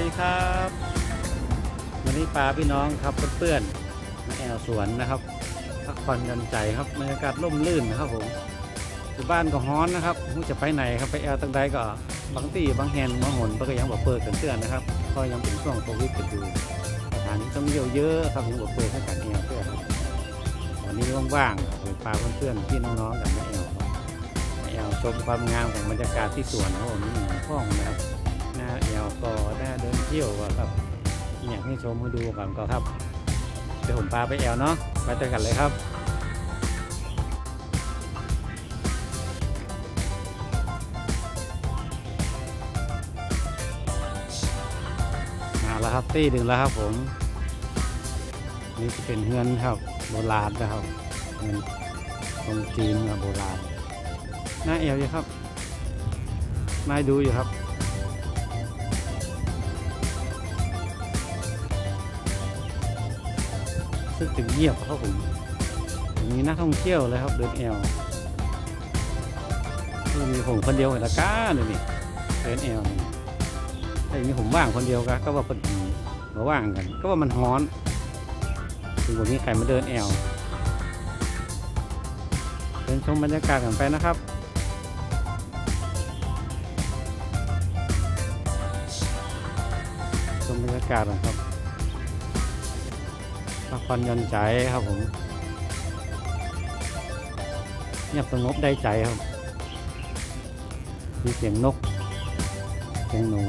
ดีครับ วันนี้ปลาพี่น้องครับเพื่อนๆมาแอวสวนนะครับพักผ่อนกันใจครับบรรยากาศร่มรื่นนะครับผมอยู่บ้านก็ฮ้อนนะครับมูจะไปไหนครับไปแอลตั้งใดก็บางที่บางแห่งบางหนก็ยังบอกเปิดกันเตือนนะครับก็ยังเป็นช่วงโควิดกันอยู่สถานที่ท่องเที่ยวเยอะครับยังบอกเปิดให้กันแอลเพื่อนวันนี้ว่างๆผมพาเพื่อนๆพี่น้องๆกันมาแอลแอลชมความงามของบรรยากาศที่สวนครับผมนี่หนองนะครับหน้าแอลก็หน้า ที่ยวครับอยากให้ชมให้ดูก่อนก็ครับ เดี๋ยวผมพาไปแอลเนาะไปเจอกันเลยครับมาแล้วครับตีหนึ่งแล้วครับผม นี่จะเป็นเฮือนครับโบราณนะครับเฮือนตรงจีนโบราณหน้าแอลอยู่ครับนายดูอยู่ครับ ซึ่งถึงเงียบครับผมมีนักท่องเที่ยวเลยครับเดินแอลมีผมคนเดียวเห็นละก้าเลยนี่เดินแอลนี่ถ้าอย่างนี้ผมว่างคนเดียวก็ก็ว่าคนอื่นมาว่างกัน ก็ว่ามันฮ้อนถึงผมมีใครมาเดินแอลเดินชมบรรยากาศกันไปนะครับชมบรรยากาศกันครับ พักผ่อนหย่อนใจครับผมเงียบสงบได้ใจครับ มีเสียงนก เสียงหนู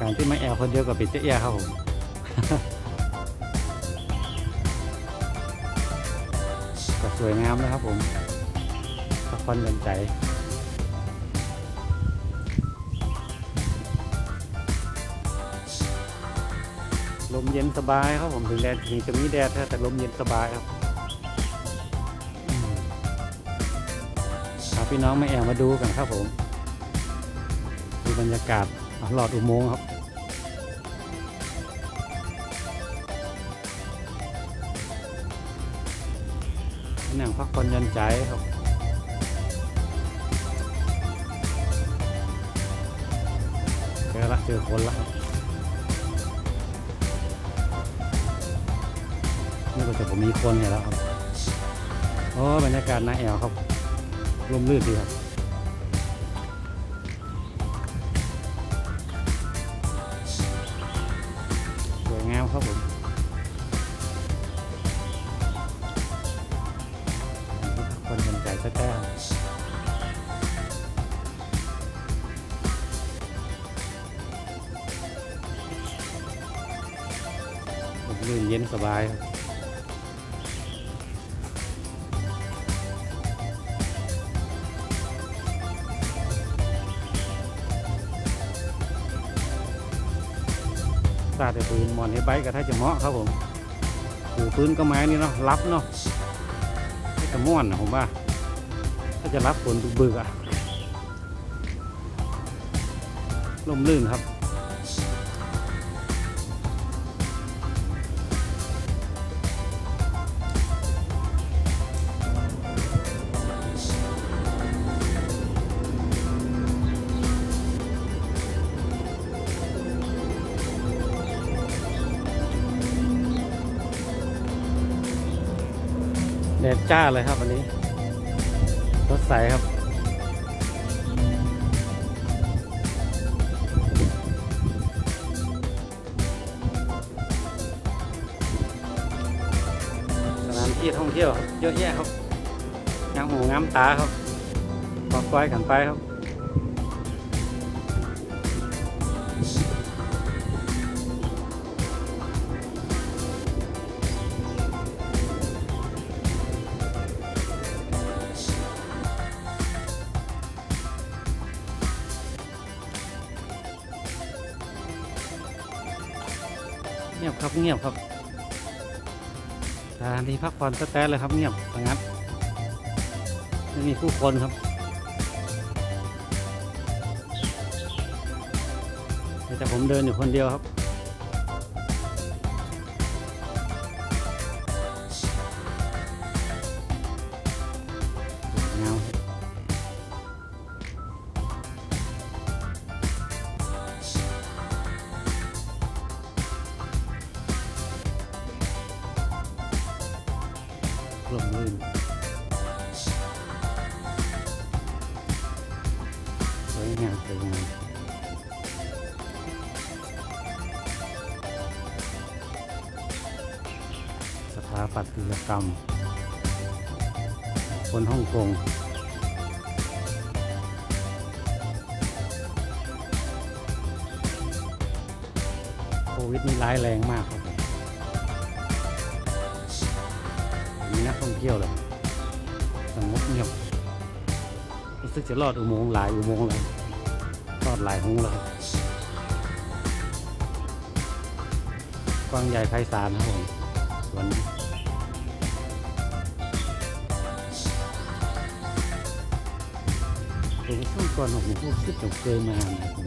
การที่มาแอลคนเดียวกับปิดเจียครับผมก็สวยงามนะครับผมพักผ่อนหย่อนใจ ลมเย็นสบายครับผมถึงแดดถึงจะมีแดดแต่ลมเย็นสบายครับพาพี่น้องมาแอวมาดูกันครับผมดูบรรยากาศหลอดอุโมงค์ครับนั่งพักผ่อนยันใจครับเจอละเจอคนละครับ ก็จะผมมีคนเนี่ยแล้วครับโอ้บรรยากาศน่าแอวครับร่มรื่นดีครับสวยงามครับผมคนสนใจแท้ๆครับร่มรื่นเย็นสบายครับ ซาแต่ปืนมอนให้ใบก็ถ้าจะเหมาะครับผมถือปืนก็ไม้นี่เนาะรับเนาะถ้าจะม่วนนะผมว่า ถ้าจะรับฝนบึกอะลมลื่นครับ ดจ้าเลยครับวันนี้สดใสครับสถานที่ท่องเที่ยวเยอะแยะครับงามหูงามตาครับปอกไว้กันไปครับ ยบครับเงียบครับสถานที่พักผ่อนสแตนเลยครับเงียบสงัดไม่มีผู้คนครับแต่ผมเดินอยู่คนเดียวครับ วยงามสวยงสถาปัตยกรรม คนฮ่องกงโควิดนี่ร้ายแรงมากครับมีนักท่องเที่ยวเลยสงบเงียบรู้สึกจะรอดอุโมงค์หลายอุโมงค์เลย หลายหงแล้วครับกว้างใหญ่ไพศาลครับผมสวนผมช่วงก่อนผมพูดคิดผมเคยมานะผม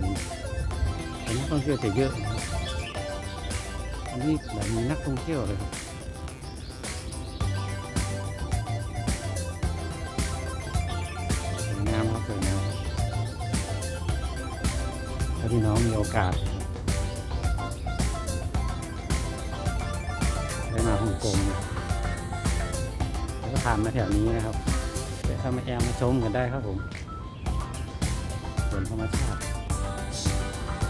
แต่นักท่องเที่ยวจะเยอะอันนี้แบบมีนักท่องเที่ยวเลยครับสวยงามครับสวยงาม ถ้าพี่น้องมีโอกาสได้มาฮ่องกงแล้วก็ผ่านมาแถวนี้นะครับเดี๋ยวถ้ามาแอมมาชมกันได้ครับผมสวนธรรมชาติ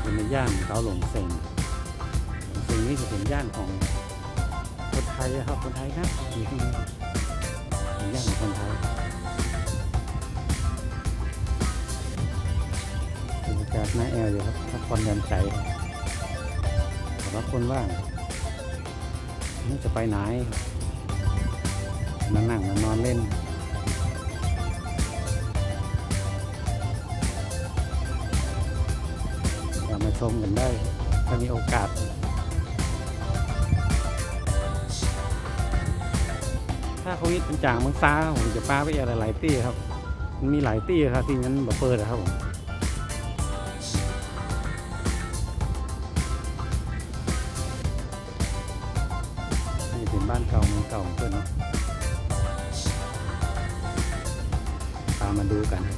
เป็นย่านเขาหลงเซงสิ่งนี้จะเป็นย่านของคนไทยอะครับคนไทยนะอยู่ที่นี่เป็นย่านของคนไทย น่าแอลอยู่ครับพักผ่อนหย่อนใจสำหรับคนว่างนี่จะไปไหนมานั่งมานอนเล่นเรามาชมกันได้ ถ้ามีโอกาสถ้าเขาฮิตเป็นจางเมืองซ้าผมจะป้าไปอะไรหลายตี้ครับ มันมีหลายตี้ครับที่นั้นแบบเปิดนะครับผม ก่าของเพื่อนเนาะตามมาดูกันครับ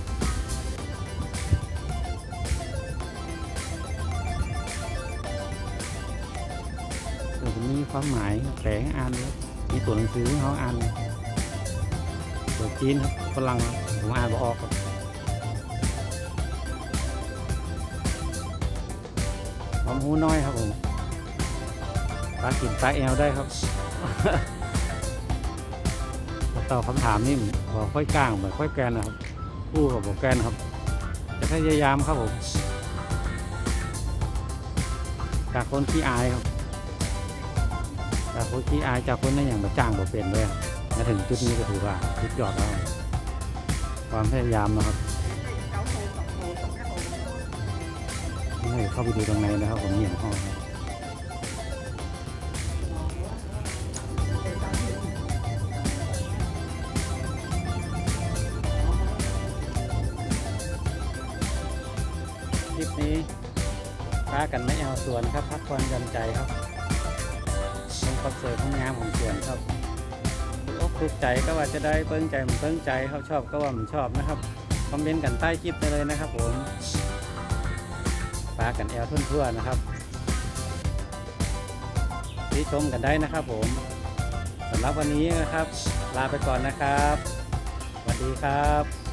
เออผมมีความหมายแฝงอ่านเลยมีตัวหนังสือเขาอ่านตัวจีนครับฝรั่งผมอ่านบ่ออกครับความหูน้อยครับผมตากินตาแอลได้ครับ ตอบคำถามนี่บอกค่อยกลางแบบค่อยแกนนะครับผู้กับบอกแกนครับจะพยายามครับผมจากคนขี้อายครับจากคนขี้อายจากคนนั้นอย่างมาจ้างบ่เป็นเลยมาถึงจุดนี้ก็ถือว่าสุดยอดแล้วความพยายามนะครับให้เข้าไปดูตรงในนะครับผมเหยียบห้อง กันไม่เอาสวนครับ พักผ่อนหย่อนใจครับชมความสวยความงามของสวนครับกอกถูกใจก็ว่าจะได้เปิ้งใจมันเปิ้งใจเขาชอบก็ว่ามันชอบนะครับคอมเมนต์กันใต้คลิปได้เลยนะครับผมปากันแอลทุ่นทั่วนะครับที่ชมกันได้นะครับผมสำหรับวันนี้นะครับ ลาไปก่อนนะครับสวัสดีครับ